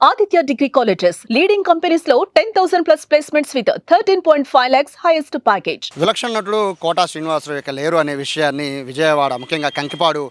Aditya degree colleges leading కంపెనీస్లో ten thousand plus placements with thirteen point five lakhs highest package విలక్షణ నటుడు quota Srinivasarao యొక్క లేరు అనే విషయాన్ని విజయవాడ ముఖ్యంగా కంకిపాడు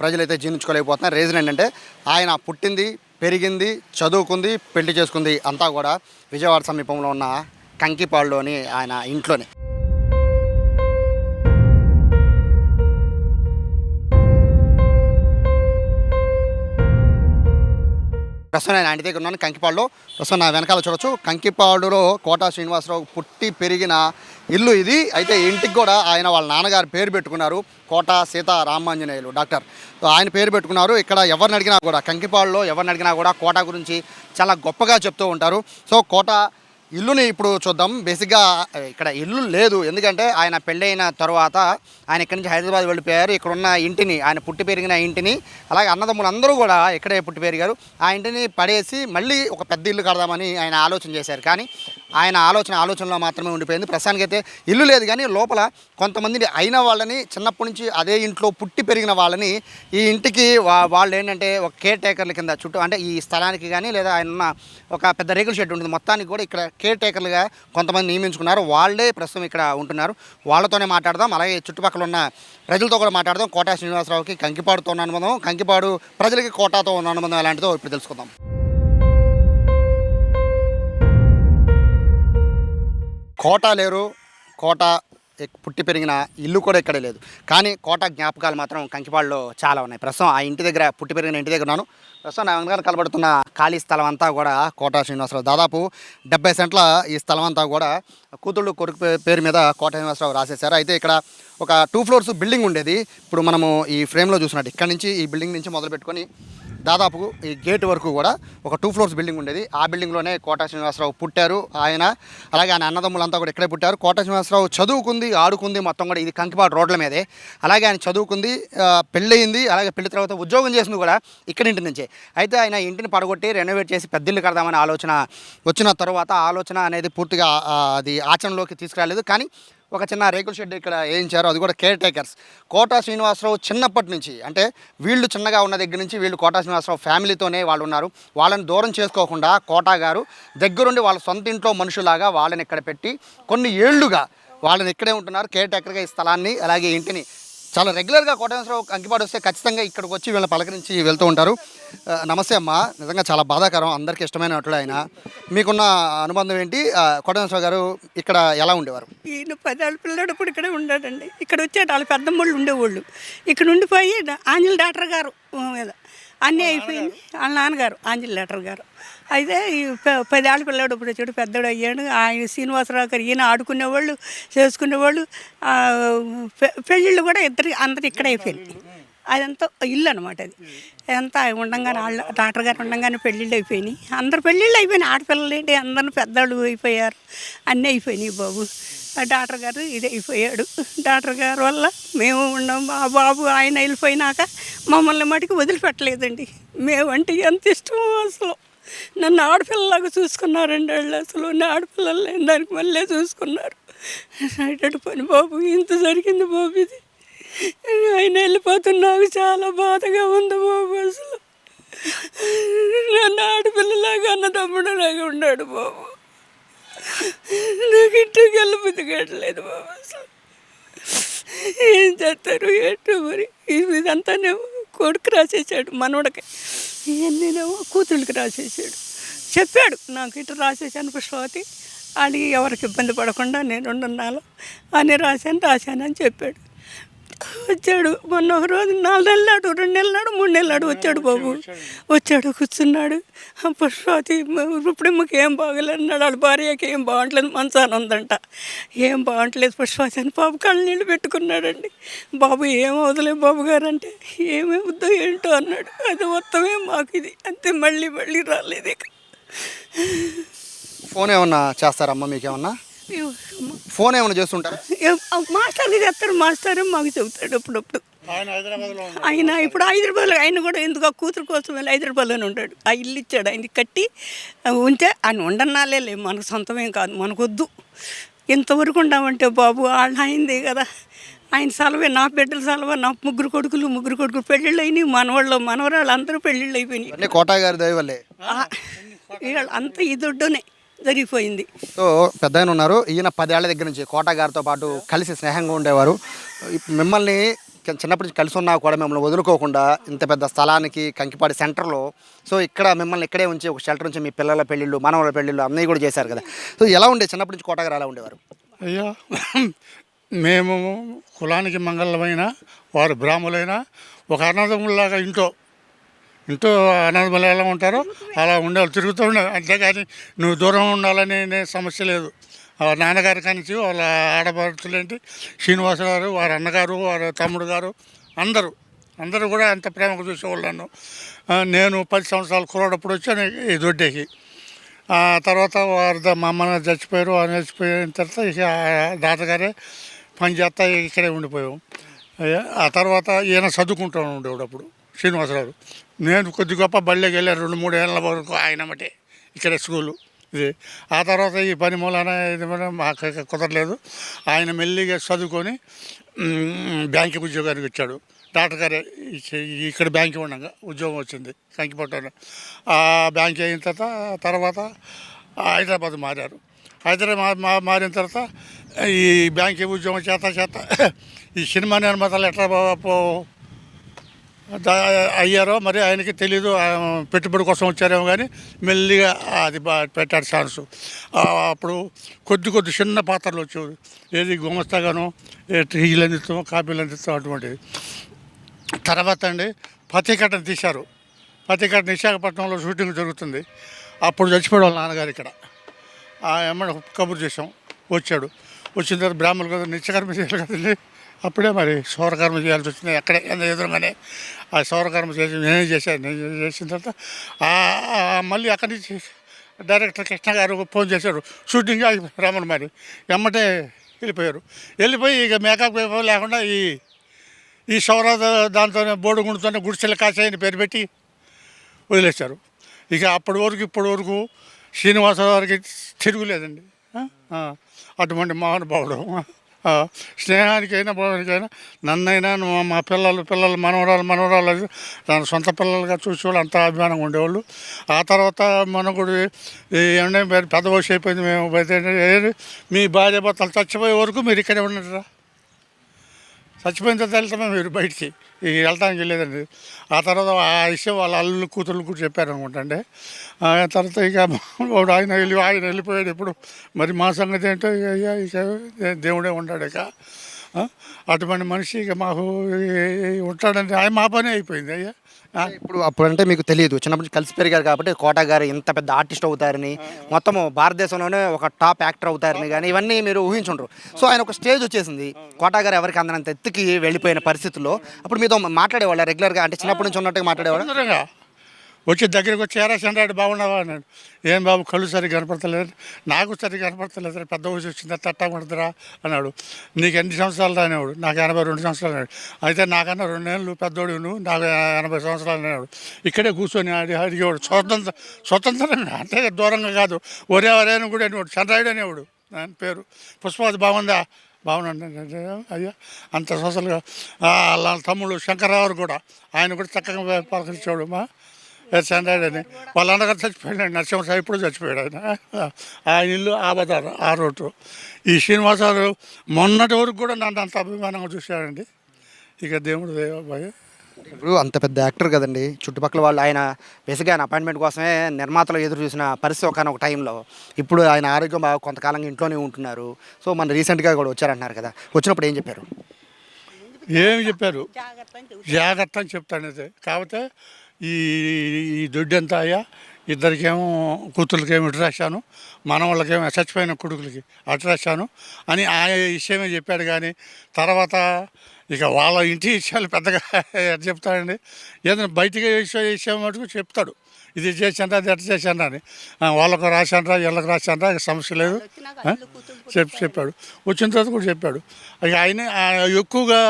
ప్రజలైతే జీర్ణించుకోలేకపోతున్నారు. రీజన్ ఏంటంటే ఆయన పుట్టింది పెరిగింది చదువుకుంది పెళ్ళి చేసుకుంది అంతా కూడా విజయవాడ సమీపంలో ఉన్న కంకిపాడులోని ఆయన ఇంట్లోనే. ప్రస్తుతం నేను ఆయన దగ్గర ఉన్నాను కంకిపాడులో. ప్రస్తుతం నా వెనకాల చూడొచ్చు. కంకిపాడులో కోటా శ్రీనివాసరావు పుట్టి పెరిగిన ఇల్లు ఇది. అయితే ఇంటికి కూడా ఆయన వాళ్ళ నాన్నగారు పేరు పెట్టుకున్నారు. కోట సీత రామాంజనేయులు డాక్టర్. సో ఆయన పేరు పెట్టుకున్నారు. ఇక్కడ ఎవరిని అడిగినా కూడా కంకిపాడులో ఎవరిని అడిగినా కూడా కోట గురించి చాలా గొప్పగా చెప్తూ ఉంటారు. సో కోట ఇల్లుని ఇప్పుడు చూద్దాం. బేసిక్గా ఇక్కడ ఇల్లు లేదు. ఎందుకంటే ఆయన పెళ్ళైన తర్వాత ఆయన ఇక్కడి నుంచి హైదరాబాద్ వెళ్ళిపోయారు. ఇక్కడ ఉన్న ఇంటిని ఆయన పుట్టి పెరిగిన ఇంటిని అలాగే అన్నదమ్ములు అందరూ కూడా ఇక్కడే పుట్టి పెరిగారు. ఆ ఇంటిని పడేసి మళ్ళీ ఒక పెద్ద ఇల్లు కడదామని ఆయన ఆలోచన చేశారు. కానీ ఆయన ఆలోచన ఆలోచనలో మాత్రమే ఉండిపోయింది. ప్రస్తుతానికైతే ఇల్లు లేదు. కానీ లోపల కొంతమందిని అయిన వాళ్ళని చిన్నప్పటి నుంచి అదే ఇంట్లో పుట్టి పెరిగిన వాళ్ళని ఈ ఇంటికి వాళ్ళు ఏంటంటే ఒక కేర్ టేకర్ల కింద చుట్టూ అంటే ఈ స్థలానికి కానీ లేదా ఆయన ఉన్న ఒక పెద్ద రేకుల షెడ్ ఉంటుంది. మొత్తానికి కూడా ఇక్కడ కేర్ టేకర్లుగా కొంతమంది నియమించుకున్నారు. వాళ్ళే ప్రస్తుతం ఇక్కడ ఉంటున్నారు. వాళ్ళతోనే మాట్లాడదాం. అలాగే చుట్టుపక్కల ఉన్న ప్రజలతో కూడా మాట్లాడదాం. కోటా శ్రీనివాసరావుకి కంకిపాడుతో ఉన్న అనుబంధం కంకిపాడు ప్రజలకి కోటాతో ఉన్న అనుబంధం ఎలాంటిదో ఇప్పుడు తెలుసుకుందాం. కోట లేరు. కోట పుట్టి పెరిగిన ఇల్లు కూడా ఇక్కడే లేదు. కానీ కోట జ్ఞాపకాలు మాత్రం కంకిపాడులో చాలా ఉన్నాయి. ప్రస్తుతం ఆ ఇంటి దగ్గర పుట్టి పెరిగిన ఇంటి దగ్గర ఉన్నాను. ప్రస్తుతం నా వెనకాల కలబడుతున్న ఖాళీ స్థలం అంతా కూడా కోట శ్రీనివాసరావు. దాదాపు డెబ్బై సెంట్ల ఈ స్థలం అంతా కూడా కూతుళ్ళు కొడుకు పే- పేరు మీద కోట శ్రీనివాసరావు రాసేశారు. అయితే ఇక్కడ ఒక టూ ఫ్లోర్స్ బిల్డింగ్ ఉండేది. ఇప్పుడు మనము ఈ ఫ్రేమ్లో చూసినట్టు ఇక్కడ నుంచి ఈ బిల్డింగ్ నుంచి మొదలు పెట్టుకొని దాదాపు ఈ గేట్ వరకు కూడా ఒక టూ ఫ్లోర్స్ బిల్డింగ్ ఉండేది. ఆ బిల్డింగ్లోనే కోట శ్రీనివాసరావు పుట్టారు. ఆయన అలాగే ఆయన అన్నదమ్ములంతా కూడా ఇక్కడే పుట్టారు. కోట శ్రీనివాసరావు చదువుకుంది ఆడుకుంది మొత్తం కూడా ఇది కంకిపాడు రోడ్ల మీదే. అలాగే ఆయన చదువుకుంది పెళ్ళయింది అలాగే పెళ్ళి తర్వాత ఉద్యోగం చేసింది కూడా ఇక్కడ ఇంటి నుంచే. అయితే ఆయన ఇంటిని పడగొట్టి రెనోవేట్ చేసి పెద్దిల్లు కడదామనే ఆలోచన వచ్చిన తర్వాత ఆ ఆలోచన అనేది పూర్తిగా అది ఆచరణలోకి తీసుకురాలేదు. కానీ ఒక చిన్న రేకుల షెడ్ ఇక్కడ వేయించారు. అది కూడా కేర్ టేకర్స్ కోటా శ్రీనివాసరావు చిన్నప్పటి నుంచి అంటే వీళ్ళు చిన్నగా ఉన్న దగ్గర నుంచి వీళ్ళు కోటా శ్రీనివాసరావు ఫ్యామిలీతోనే వాళ్ళు ఉన్నారు. వాళ్ళని దూరం చేసుకోకుండా కోటా గారు దగ్గరుండి వాళ్ళ సొంత ఇంట్లో మనుషులాగా వాళ్ళని ఇక్కడ పెట్టి కొన్ని ఏళ్ళుగా వాళ్ళని ఇక్కడే ఉంటున్నారు. కేర్ టేకర్గా ఈ స్థలాన్ని అలాగే ఇంటిని చాలా రెగ్యులర్గా కోటేశ్వరరావు అంకిపాడు వస్తే ఖచ్చితంగా ఇక్కడికి వచ్చి వీళ్ళని పలకరించి వెళ్తూ ఉంటారు. నమస్తే అమ్మ. నిజంగా చాలా బాధాకరం. అందరికీ ఇష్టమైన నటుడు ఆయన. మీకున్న అనుబంధం ఏంటి? ఆ, కోటేశ్వరరావు గారు ఇక్కడ ఎలా ఉండేవారు? ఈయన పదేళ్ళ పిల్లడప్పుడు ఇక్కడే ఉండాడండి ఇక్కడ వచ్చే వాళ్ళ పెద్దమ్మళ్ళు ఉండేవాళ్ళు. ఇక్కడ ఉండిపోయి ఆంజల్ డాక్టర్ గారు మీద అన్నీ అయిపోయింది వాళ్ళ నాన్నగారు ఆంజల్ లెటర్ గారు. అయితే ఈ పదేళ్ళ పిల్లాడు ఇప్పుడు వచ్చాడు పెద్దడు అయ్యాడు. ఆయన శ్రీనివాసరావు గారు ఈయన ఆడుకునేవాళ్ళు చేసుకునేవాళ్ళు పె- పెళ్ళిళ్ళు కూడా ఇద్దరు అందరు ఇక్కడ అయిపోయింది అదంతా ఇల్లు అనమాట అది అదంతా ఉండంగానే వాళ్ళ డాక్టర్ గారు ఉండగానే పెళ్ళిళ్ళు అయిపోయినాయి. అందరు పెళ్ళిళ్ళు అయిపోయినాయి. ఆడపిల్లలు ఏంటి? అందరిని పెద్దవాళ్ళు అయిపోయారు. అన్నీ అయిపోయినాయి బాబు. ఆ డాక్టర్ గారు ఇది అయిపోయాడు. డాక్టర్ గారు వల్ల మేము ఉన్నాం. మా బాబు ఆయన వెళ్ళిపోయినాక మమ్మల్ని మటుకు వదిలిపెట్టలేదండి. మేమంటే ఎంత ఇష్టమో అసలు. నన్ను ఆడపిల్లలాగా చూసుకున్నారండి వాళ్ళు అసలు. నా ఆడపిల్లలు దానికి మళ్ళీ చూసుకున్నారు. అటు పని బాబు. ఇంత జరిగింది బాబు ఇది. ఆయన వెళ్ళిపోతున్న నాకు చాలా బాధగా ఉంది బాబు అసలు. నన్ను ఆడపిల్లలాగా అన్న తమ్ముడులాగా ఉన్నాడు బాబు. నాకు ఇంటికి వెళ్ళబుద్ధి కట్టలేదు బాబు అసలు. ఏం చేస్తారు ఏంటో మరి? ఇదంతానేమో కొడుకు రాసేసాడు మనవడకి. ఇవన్నీనేమో కూతుళ్ళకి రాసేసాడు. చెప్పాడు నాకు ఇటు రాసేసాను పుష్పవతి. అని ఎవరికి ఇబ్బంది పడకుండా నేను ఉండున్నాను. అని రాశాను రాశానని చెప్పాడు. వచ్చాడు. మొన్న ఒక రోజు నాలుగు నెలలాడు రెండు నెలలాడు మూడు నెలలాడు వచ్చాడు బాబు. వచ్చాడు కూర్చున్నాడు. ఆ పుష్పవతి ఇప్పుడు మాకు ఏం బాగలేదు అన్నాడు. వాళ్ళ భార్యకి ఏం బాగుంటలేదు మంచాన ఉందంట ఏం బాగుంటలేదు పుష్పవతి అని బాబు కళ్ళు నీళ్ళు పెట్టుకున్నాడండి. బాబు ఏం వదలే బాబు గారు అంటే ఏమవుద్దో ఏంటో అన్నాడు. అది మొత్తమే మాకు ఇది. అంతే మళ్ళీ మళ్ళీ రాలేదు ఫోన్ ఏమన్నా చేస్తారమ్మా మీకేమన్నా? ఫోన్ ఏమైనా చేస్తుంటారా? మాస్టర్కి చెప్తారు మాస్టర్ మాకు చెబుతాడు అప్పుడప్పుడు. ఆయన ఇప్పుడు హైదరాబాద్లో ఆయన కూడా ఎందుకు ఆ కూతురు కోసం వెళ్ళి హైదరాబాద్లోనే ఉంటాడు. ఆ ఇల్లు ఇచ్చాడు ఆయనకి కట్టి ఉంటే ఆయన ఉండన్నాలే లే మనకు సొంతమేం కాదు మనకొద్దు. ఇంతవరకు ఉండమంటే బాబు వాళ్ళ అయింది కదా. ఆయన సెలవే నా బిడ్డల సెలవు నా ముగ్గురు కొడుకులు ముగ్గురు కొడుకులు పెళ్ళిళ్ళు అయినాయి మనవాళ్ళు మనవరాళ్ళు అందరూ పెళ్ళిళ్ళు అయిపోయినాయి. అన్నీ కోటా గారి దయ వల్లే. ఆ, వీళ్ళు అంత ఈ దుడ్డునే. జరిగిపోయింది. సో పెద్ద ఆయన ఉన్నారు. ఈయన పదేళ్ళ దగ్గర నుంచి కోట గారితో పాటు కలిసి స్నేహంగా ఉండేవారు. మిమ్మల్ని చిన్నప్పటి నుంచి కలిసి ఉన్నా కూడా మిమ్మల్ని వదులుకోకుండా ఇంత పెద్ద స్థలానికి కంకిపాడి సెంటర్లో సో ఇక్కడ మిమ్మల్ని ఇక్కడే ఉంచి ఒక షెల్టర్ నుంచి మీ పిల్లల పెళ్ళిళ్ళు మనవల పెళ్ళిళ్ళు అన్నీ కూడా చేశారు కదా. సో ఎలా ఉండే చిన్నప్పటి నుంచి కోట గారు ఎలా ఉండేవారు? అయ్యా మేము కులానికి మంగళమైన వారు బ్రాహ్మలైన ఒక అన్నదమ్ములాగా ఇంట్లో ఇంట్లో అన్నదమ్ములు ఎలా ఉంటారో అలా ఉండాలి తిరుగుతూ ఉండాలి. అంతేకాని నువ్వు దూరం ఉండాలని నే సమస్య లేదు. నాన్నగారి కానించి వాళ్ళ ఆడపడుచులేంటి శ్రీనివాస గారు వారి అన్నగారు వారి తమ్ముడు గారు అందరూ అందరూ కూడా అంత ప్రేమగా చూసేవాళ్ళు నన్ను. నేను పది సంవత్సరాలు కురడప్పుడు వచ్చాను ఈ దొడ్డేకి. ఆ తర్వాత వారి మా అమ్మ చచ్చిపోయారు ఆయన చచ్చిపోయిన తర్వాత ఇక దాతగారే తాతగారే పని చేస్తా ఇక్కడే ఉండిపోయాం. ఆ తర్వాత ఈయన చదువుకుంటూ ఉండేవాడు అప్పుడు శ్రీనివాసరావు. నేను కొద్ది గొప్ప బళ్ళకి వెళ్ళాను రెండు మూడు ఏళ్ళ వరకు ఆయన మటే ఇక్కడ స్కూలు. ఇది. ఆ తర్వాత ఈ పని మూలాన ఇది మాకు కుదరలేదు. ఆయన మెల్లిగా చదువుకొని మ్, బ్యాంకు ఉద్యోగానికి వచ్చాడు. డాక్టర్ గారే ఇక్కడ బ్యాంక్ ఉండగా ఉద్యోగం వచ్చింది కంకిపట్నం ఆ బ్యాంక్ అయిన తర్వాత తర్వాత హైదరాబాద్ మారారు. హైదరాబాద్ మా మారిన తర్వాత ఈ బ్యాంక్ ఉద్యోగం చేత చేత ఈ సినిమా నిర్మాతలు ఎట్లా పో అయ్యారో మరి ఆయనకి తెలీదు పెట్టుబడి కోసం వచ్చారేమో కానీ మెల్లిగా అది పెట్టాడు ఛాన్స్. అప్పుడు కొద్ది కొద్ది చిన్న పాత్రలు వచ్చేవి. ఏది గుమస్తాగానో ఏ టీలు అందిస్తాం కాపీలు అందిస్తాం అటువంటివి. తర్వాత అండి పతికట్టను తీశారు. పతికట్టను విశాఖపట్నంలో షూటింగ్ జరుగుతుంది. అప్పుడు చచ్చిపోయాడు నాన్నగారు ఇక్కడ. ఆ ఎమ్మడ కబుర్ చేసాం వచ్చాడు. వచ్చిన తర్వాత బ్రాహ్మణులు కదా నిత్యకర్మ చేయాలి కదండి. అప్పుడే మరి సౌరకర్మ చేయాల్సి వచ్చింది. ఎక్కడ ఎంత ఎదురుగానే ఆ సౌరకర్మ చేసి నేనే చేశాను. నేను చేసిన తర్వాత మళ్ళీ అక్కడి నుంచి డైరెక్టర్ కృష్ణ గారు ఫోన్ చేశారు. షూటింగ్ ఆగిపోయి రమణ మరి. ఎమ్మటే వెళ్ళిపోయారు. వెళ్ళిపోయి ఇక మేకప్ లేకుండా ఈ ఈ సౌర దాంతోనే బోర్డు గుండుతోనే గుడిసెల కాసాయని పేరు పెట్టి వదిలేశారు. ఇక అప్పటి వరకు ఇప్పటి వరకు శ్రీనివాసరావు గారికి తిరుగులేదండి. అటువంటి మహానుభావుడు. స్నేహానికైనా భావానికైనా నన్నైనా మా- పిల్లలు పిల్లలు మనవరాలు మనవరాలు దాని సొంత పిల్లలుగా చూసేవాళ్ళు అంత అభిమానంగా ఉండేవాళ్ళు. ఆ తర్వాత మనం కూడా ఏమంటే పెద్ద వయసు అయిపోయింది మేము మీ భార్య భర్తలు చచ్చిపోయే వరకు మీరు ఇక్కడే ఉండరా చచ్చిపోయిన తర్వాత వెళ్తామే మీరు బయటికి? వెళ్ళటానికి వెళ్తానికి వెళ్ళేదండి. ఆ తర్వాత ఆ విషయం వాళ్ళ అల్లు కూతుర్లు కూడా చెప్పారు అనుకుంటండి ఆ తర్వాత ఇక వాడు ఆయన వెళ్ళి ఆయన వెళ్ళిపోయాడు ఇప్పుడు మరి మా సంగతి ఏంటో ఇక ఇక దేవుడే ఉంటాడు ఇక. అటువంటి మనిషి ఇక మాకు ఉంటాడంటే ఆయన మా పని అయిపోయింది అయ్యా? ఇప్పుడు అప్పుడు అంటే మీకు తెలియదు చిన్నప్పటి నుంచి కలిసి పెరిగారు కాబట్టి కోట గారు ఇంత పెద్ద ఆర్టిస్ట్ అవుతారని మొత్తము భారతదేశంలోనే ఒక టాప్ యాక్టర్ అవుతారని కానీ ఇవన్నీ మీరు ఊహించుండ్రు. సో ఆయన ఒక స్టేజ్ వచ్చేసింది. కోట గారు ఎవరికి అందనంత ఎత్తుకి వెళ్ళిపోయిన పరిస్థితుల్లో అప్పుడు మీతో మాట్లాడేవాళ్ళ? రెగ్యులర్గా అంటే చిన్నప్పటి నుంచి ఉన్నట్టుగా మాట్లాడేవాళ్ళ? వచ్చి దగ్గరికి వచ్చి ఎరా చంద్రాడు బాగున్నావా? అన్నాడు. ఏం బాబు కళ్ళు సరిగ్గా కనపడతలేదు నాకు సరిగ్గా కనపడతలేదు పెద్ద వయసు వచ్చిందా తట్టా కొడుతురా అన్నాడు. నీకు ఎన్ని సంవత్సరాలు అనేవాడు నాకు ఎనభై రెండు సంవత్సరాలు అన్నాడు. అయితే నాకన్నా రెండేళ్ళు పెద్దోడు నువ్వు నాకు ఎనభై సంవత్సరాలు అనేవాడు ఇక్కడే కూర్చొని ఆడి అడిగేవాడు స్వతంత్ర స్వతంత్రం అంటే దూరంగా కాదు. ఒరే ఒరేని కూడా అనేవాడు. చంద్రాయుడు అనేవాడు. ఆయన పేరు. పుష్పవతి బాగుందా? బాగున్నాడు అయ్యా అంత సోషల్గా వాళ్ళ తమ్ముడు శంకర్రావు కూడా ఆయన కూడా చక్కగా పలకరించేవాడు మా చంద్రాయుడు అని వాళ్ళ అన్నగారు చచ్చిపోయాడు నరసింహరావు ఇప్పుడు చచ్చిపోయాడు ఆయన? ఆ ఇల్లు ఆ బజారు ఆ రోడ్డు. ఈ శ్రీనివాసరావు మొన్నటి వరకు కూడా నన్ను అంత అభిమానంగా చూశాడండి. ఇక దేవుడు దేవాబాయ్ ఇప్పుడు అంత పెద్ద యాక్టర్ కదండి. చుట్టుపక్కల వాళ్ళు ఆయన బేసిక్గా ఆయన అపాయింట్మెంట్ కోసమే నిర్మాతలు ఎదురు చూసిన పరిస్థితి ఒకనొక టైంలో. ఇప్పుడు ఆయన ఆరోగ్యం బాగా కొంతకాలంగా ఇంట్లోనే ఉంటున్నారు. సో మన రీసెంట్గా కూడా వచ్చారంటున్నారు కదా. వచ్చినప్పుడు ఏం చెప్పారు? ఏమి చెప్పారు? జాగ్రత్త అని చెప్తాను. అదే కాకపోతే ఈ ఈ దొడ్డంతా అయ్యా ఇద్దరికేమో కూతుర్లకేమో ఇటు రాశాను మనవాళ్ళకేమో చచ్చిపోయిన కొడుకులకి అటు రాశాను అని ఆ విషయమే చెప్పాడు కానీ తర్వాత ఇక వాళ్ళ ఇంటి విషయాలు పెద్దగా చెప్తాడండి. ఏదైనా బయటికి విషయం మటుకు చెప్తాడు. ఇది చేశాను అది ఎట్ట చేశాను అని. వాళ్ళకు రాశానరా వీళ్ళకి రాశానరా సమస్య లేదు? చెప్పి చెప్పాడు. వచ్చిన తర్వాత కూడా చెప్పాడు. ఇక ఆయన ఎక్కువగా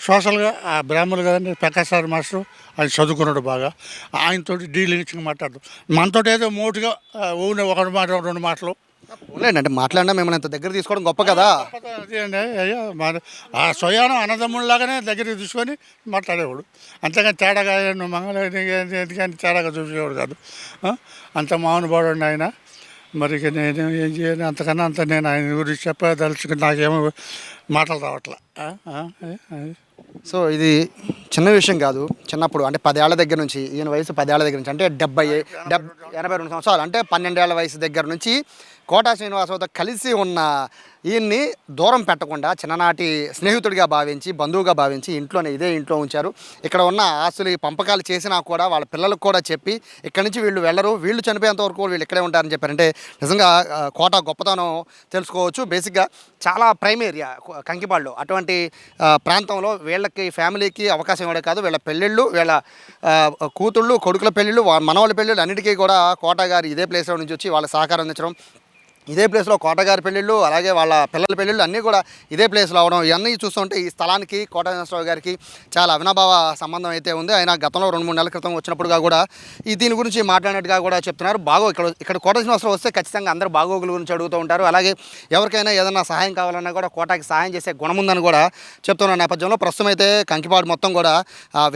సోషల్గా ఆ బ్రాహ్మణులు కదండి ప్రకాశ్ సార్ మాస్టర్ ఆయన చదువుకున్నాడు బాగా. ఆయనతోటి డీలింగ్స్ మాట్లాడదు మనతో ఏదో మోటుగా ఊనే ఒక మాట రెండు మాటలు. లేండి అంటే మాట్లాడినా మిమ్మల్ని ఇంత దగ్గర తీసుకోవడం గొప్ప కదా. అయ్యా మన ఆ స్వయానం అన్నదమ్ముళ్ళలాగానే దగ్గరికి తీసుకొని మాట్లాడేవాడు. అంతేగాని తేడాగా మంగళ ఎందుకని తేడాగా చూసేవాడు కాదు? అంత మౌనపడండి ఆయన. మరి ఇక నేను ఏం చేయను? అంతకన్నా అంత నేను ఆయన గురించి చెప్పదలుచుకుని నాకేమో మాటలు రావట్లే. సో ఇది చిన్న విషయం కాదు. చిన్నప్పుడు అంటే పదేళ్ళ దగ్గర నుంచి ఈయన వయసు పదేళ్ళ దగ్గర నుంచి అంటే డెబ్బై డెబ్బై ఎనభై రెండు సంవత్సరాలు అంటే పన్నెండేళ్ళ వయసు దగ్గర నుంచి కోటా శ్రీనివాసరావుతో కలిసి ఉన్న ఈయన్ని దూరం పెట్టకుండా చిన్ననాటి స్నేహితుడిగా భావించి బంధువుగా భావించి ఇంట్లోనే ఇదే ఇంట్లో ఉంచారు. ఇక్కడ ఉన్న ఆస్తులు పంపకాలు చేసినా కూడా వాళ్ళ పిల్లలకు కూడా చెప్పి ఇక్కడి నుంచి వీళ్ళు వెళ్ళరు. వీళ్ళు చనిపోయేంత వరకు వీళ్ళు ఇక్కడే ఉంటారని చెప్పారంటే నిజంగా కోట గొప్పతనం తెలుసుకోవచ్చు. బేసిక్గా చాలా ప్రైమ్ ఏరియా కంకిపాళ్ళు అటువంటి ప్రాంతంలో వీళ్ళకి ఫ్యామిలీకి అవకాశం ఇవ్వడే కాదు. వీళ్ళ పెళ్ళిళ్ళు వీళ్ళ కూతుళ్ళు కొడుకుల పెళ్ళిళ్ళు మనవాళ్ళ పెళ్ళిళ్ళు అన్నిటికీ కూడా కోట గారు ఇదే ప్లేస్లో నుంచి వచ్చి వాళ్ళ సహకారం అందించడం ఇదే ప్లేస్లో కోటగారి పెళ్ళిళ్ళు అలాగే వాళ్ళ పిల్లల పెళ్ళిళ్ళు అన్నీ కూడా ఇదే ప్లేస్లో అవడం. ఇవన్నీ చూస్తుంటే ఈ స్థలానికి కోట శ్రీనివాసరావు గారికి చాలా అవినాభావ సంబంధం అయితే ఉంది. ఆయన గతంలో రెండు మూడు నెలల క్రితం వచ్చినప్పుడుగా కూడా ఈ దీని గురించి మాట్లాడినట్టుగా కూడా చెప్తున్నారు. బాగో ఇక్కడ ఇక్కడ కోట శ్రీనివాసరావు వస్తే ఖచ్చితంగా అందరూ బాగోగుల గురించి అడుగుతూ ఉంటారు. అలాగే ఎవరికైనా ఏదైనా సహాయం కావాలన్నా కూడా కోటకి సహాయం చేసే గుణం ఉందని కూడా చెప్తున్న నేపథ్యంలో ప్రస్తుతం అయితే కంకిపాడు మొత్తం కూడా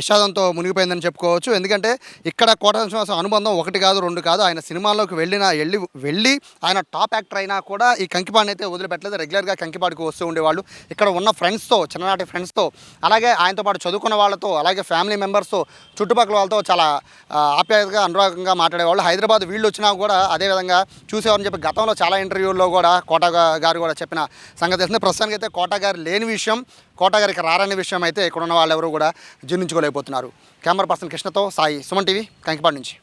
విషాదంతో మునిగిపోయిందని చెప్పుకోవచ్చు. ఎందుకంటే ఇక్కడ కోట శ్రీనివాసరావు అనుబంధం ఒకటి కాదు రెండు కాదు. ఆయన సినిమాల్లోకి వెళ్ళిన వెళ్ళి వెళ్ళి ఆయన టాప్ కాంటాక్టర్ అయినా కూడా ఈ కంకిపాడిని అయితే వదిలిపెట్టలేదు. రెగ్యులర్గా కంకిపాడికి వస్తూ ఉండేవాళ్ళు. ఇక్కడ ఉన్న ఫ్రెండ్స్తో చిన్ననాటి ఫ్రెండ్స్తో అలాగే ఆయనతో పాటు చదువుకున్న వాళ్ళతో అలాగే ఫ్యామిలీ మెంబర్స్తో చుట్టుపక్కల వాళ్ళతో చాలా ఆప్యాయతగా అనురాగంగా మాట్లాడేవాళ్ళు. హైదరాబాద్ వీళ్ళు వచ్చినా కూడా అదేవిధంగా చూసేవారని చెప్పి గతంలో చాలా ఇంటర్వ్యూల్లో కూడా కోట గారు కూడా చెప్పిన సంగతి తెలిసింది ప్రస్తుతానికి అయితే కోట గారు లేని విషయం కోట గారికి రారని విషయం అయితే ఇక్కడ ఉన్న వాళ్ళు కూడా జీర్ణించుకోలేకపోతున్నారు. కెమెరా పర్సన్ కృష్ణతో సాయి సుమన్ టీవీ కంకిపాడు నుంచి.